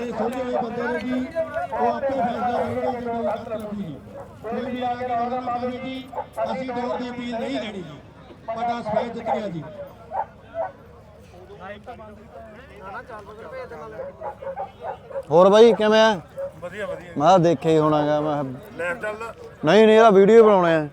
ਜਿਹੜੇ ਸੋਝੇ ਹੋਏ ਬੰਦੇ ਨੇ ਜੀ ਉਹ ਆਪੇ ਫੈਸਲਾ ਕਰਨਗੇ ਕਿ ਕੋਈ ਗਲਤ ਲੱਗੀ ਜੀ ਕੋਈ ਵੀ ਆ ਕੇ ਰੌਲਾ ਪਾਵੇ ਜੀ ਅਸੀਂ ਦੌੜ ਦੀ ਅਪੀਲ ਨਹੀਂ ਲੈਣੀ ਜੀ ਸਾਡਾ ਸਪੈਸ਼ ਜਿੱਤ ਗਿਆ ਜੀ। ਹੋਰ ਬਾਈ ਕਿਵੇਂ ਆ? ਵਧੀਆ ਵਧੀਆ। ਮੈਂ ਦੇਖਿਆ ਹੀ ਹੋਣਾਗਾ ਮੈਂ ਕਿਹਾ- ਲੈਫ ਚੱਲਦਾ ਨਹੀਂ ਨਹੀਂ ਇਹਦਾ ਵੀਡੀਓ ਬਣਾਉਣੇ ਆ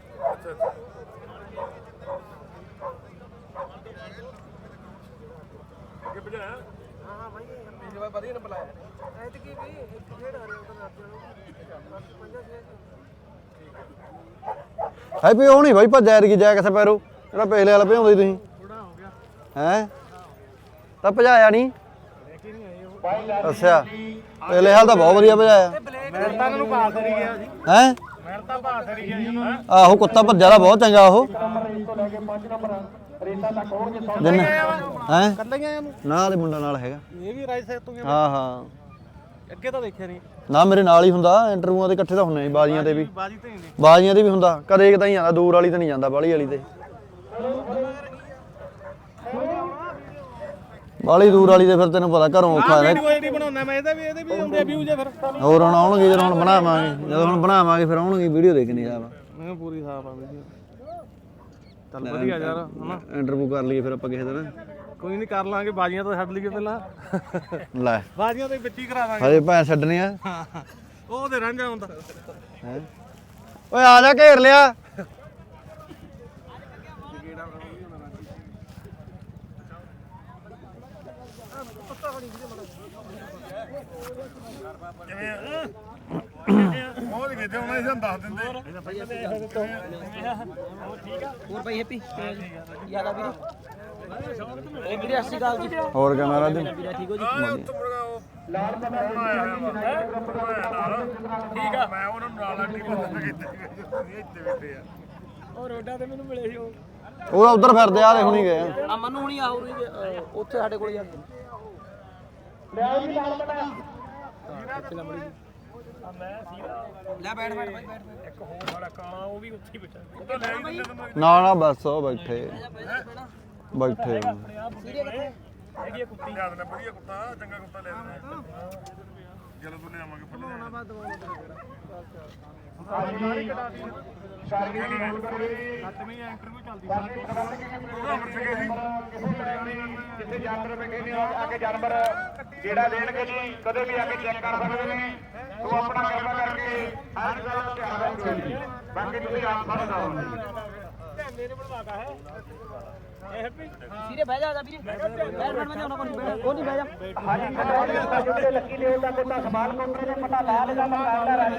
ਹੈਪੀ ਉਹ ਨਹੀਂ ਬਾਈ ਭੱਜਿਆ ਰਕੀ ਜਾ ਕਿਸੇ ਪੈਰੋ। ਜਿਹੜਾ ਪਹਿਲੇ ਵਾਲਾ ਭਜਾਉਂਦੇ ਤੁਸੀਂ। ਥੋੜਾ ਹੋ ਗਿਆ। ਹੈ? ਤਾਂ ਭਜਾਇਆ ਨਹੀਂ। ਅੱਛਾ। ਪਹਿਲੇ ਹਾਲ ਤਾਂ ਬਹੁਤ ਵਧੀਆ ਭਜਾਇਆ। ਤਾਂ ਨੂੰ ਪਾਸ ਨਹੀਂ ਗਿਆ ਸੀ ਹੈ? ਮੈਂ ਤਾਂ ਪਾਸ ਨਹੀਂ ਗਿਆ ਜੀ। ਆਹੋ ਕੁੱਤਾ ਭੱਜਾ ਦਾ ਬਹੁਤ ਚੰਗਾ ਉਹ। ਜਿੰਨੇ ਹੈ? ਕੱਲੇ ਆਇਆ ਨੂੰ ਨਾ ਦੇ ਮੁੰਡਾ ਨਾਲ ਹੈਗਾ। ਇਹ ਵੀ ਰਾਈਟ ਸਾਈਡ ਤੋਂ ਗਿਆ ਹਾਂ ਹਾਂ। ਅੱਗੇ ਤਾਂ ਦੇਖਿਆ ਨਹੀਂ। ਨਾ ਮੇਰੇ ਨਾਲ ਹੀ ਹੁੰਦਾ ਇੰਟਰਵਿਊਆਂ ਦੇ ਇਕੱਠੇ ਤਾਂ ਹੁੰਨੇ ਸੀ ਬਾਜ਼ੀਆਂ ਤੇ ਵੀ। ਬਾਜੀ ਤੇ ਨਹੀਂ ਬਾਜ਼ੀਆਂ ਤੇ ਵੀ ਹੁੰਦਾ ਕਦੇ ਕਦਾਈ ਜਾਂਦਾ ਦੂਰ ਵਾਲੀ ਤੇ ਨਹੀਂ ਜਾਂਦਾ ਬਾਲੀ ਵਾਲੀ ਤੇ। ਬਾਲੀ ਦੂਰ ਵਾਲੀ ਤੇ ਫਿਰ ਤੈਨੂੰ ਪਤਾ ਘਰੋਂ ਔਖਾ ਹੈ। ਵੀਡੀਓ ਜਿਹੜੀ ਬਣਾਉਣਾ ਮੈਂ ਇਹਦਾ ਵੀ ਇਹਦੇ ਵੀ ਆਉਂਦੇ ਵਿਊ ਜੇ ਫਿਰ। ਹੋਰ ਹੁਣ ਆਉਣਗੇ ਜਦੋਂ ਹੁਣ ਬਣਾਵਾਂਗੇ ਜਦੋਂ ਹੁਣ ਬਣਾਵਾਂਗੇ ਫਿਰ ਆਉਣਗੇ ਵੀਡੀਓ ਦੇਖਣੀ ਜਾਵਾ ਮੈਂ ਪੂਰੀ ਸਾਫ਼ ਆ ਵੀਡੀਓ। ਚੱਲ ਵਧੀਆ ਯਾਰ ਹਨਾ? ਇੰਟਰਵਿਊ ਕਰ ਲਈਏ ਫਿਰ ਆਪਾਂ ਕਿਸੇ ਦਿਨ। ਕੋਈ ਨਹੀਂ ਕਰ ਲਾਂਗੇ ਬਾਜੀਆਂ ਤਾਂ ਛੱਡ ਲਈਏ ਪਹਿਲਾਂ। ਲੈ। ਬਾਜੀਆਂ ਤੇ ਵਿੱਚ ਹੀ ਕਰਾ ਦਾਂਗੇ। ਹਜੇ ਭੈਣ ਛੱਡਣੀ ਆ ਉਹ ਤੇ ਰਾਂਝਾ ਹੁੰਦਾ? ਓਏ ਆ ਜਾ ਘੇਰ ਲਿਆ। ਬਹੁਤ ਕਿਤੇ ਉਹਨਾਂ ਨੇ ਦੱਸ ਦਿੰਦੇ ਹੋਰ ਭਾਈ ਹੈਪੀ ਯਾਦ ਆ ਵੀਰੇ ਇਹ ਵੀਰੇ ਅਸੀਂ ਗੱਲ ਜੀ ਹੋਰ ਕੈਮਰਾ ਦੇ ਵੀਰੇ ਠੀਕ ਹੋ ਜੀ ਲਾਲ ਪਤਾ ਠੀਕ ਆ ਮੈਂ ਉਹਨਾਂ ਨੂੰ ਨਾਲ ਅੱਡੀ ਬੰਦ ਕੀਤੇ ਇੱਥੇ ਬੈਠੇ ਆ ਉਹ ਰੋਡਾ ਤੇ ਮੈਨੂੰ ਮਿਲੇ ਸੀ ਉਹ ਉਹ ਉਧਰ ਫਿਰਦੇ ਆ ਹੁਣੀ ਗਏ ਆ। ਆ ਮਨੂੰ ਹੁਣੀ ਆ ਹੋਰੀ ਉੱਥੇ ਸਾਡੇ ਕੋਲ ਜਾਂਦੇ ਲੈ ਬੈਠ ਬੈਠ ਭਾਈ ਬੈਠ ਇੱਕ ਹੋਰ ਸਾਡਾ ਕਾਲਾ ਉਹ ਵੀ ਉੱਥੇ ਹੀ ਬੈਠਾ ਉਹ ਤਾਂ ਲੈ ਹੀ ਦਿੰਦੇ ਤੈਨੂੰ ਨਾ ਨਾ ਬਸ ਉਹ ਬੈਠੇ ਬੈਠੇ ਹੈਗੀ ਆ ਕੁੱਤੀ ਦੇਣਾ ਵਧੀਆ ਕੁੱਤਾ ਚੰਗਾ ਕੁੱਤਾ ਲੈ ਦੇਣਾ ਜਦੋਂ ਤੂੰ ਲਿਆਵਾਂਗੇ ਫੁੱਲ ਜਿੱਥੇ ਜਾਨਵਰ ਬੈਠੇ ਨੇ ਆ ਕੇ ਜਾਨਵਰ ਜਿਹੜਾ ਦੇਣਗੇ ਜੀ ਕਦੇ ਵੀ ਆ ਕੇ ਚੈੱਕ ਕਰ ਸਕਦੇ ਨੇ। ਤੂੰ ਆਪਣਾ ਕਿਰਪਾ ਕਰਕੇ ਹਰ ਗੱਲ ਦਾ ਧਿਆਨ ਰੱਖੋ ਜੀ। ਬਾਕੀ ਤੁਸੀਂ ਆਪ ਸਮਝਦਾਰ ਹੋ ਵੀਰੇ ਬਹਿ ਜਾ ਵੀਰੇ। ਬੈਠ ਬੈਠ ਮੈਂ ਜਾਣਾ ਕੋਈ ਕੋਈ ਨਹੀਂ ਬਹਿ ਜਾ। ਹਾਂਜੀ ਜਿਹੜੇ ਲੱਕੀ ਦੇ ਉਹਦਾ ਕੋਤਾ ਸਮਾਲ ਕਾਊਂਟਰ ਦੇ ਪਤਾ ਲਾ ਲੈਦਾ ਮੈਂ ਕਾਊਂਟਰ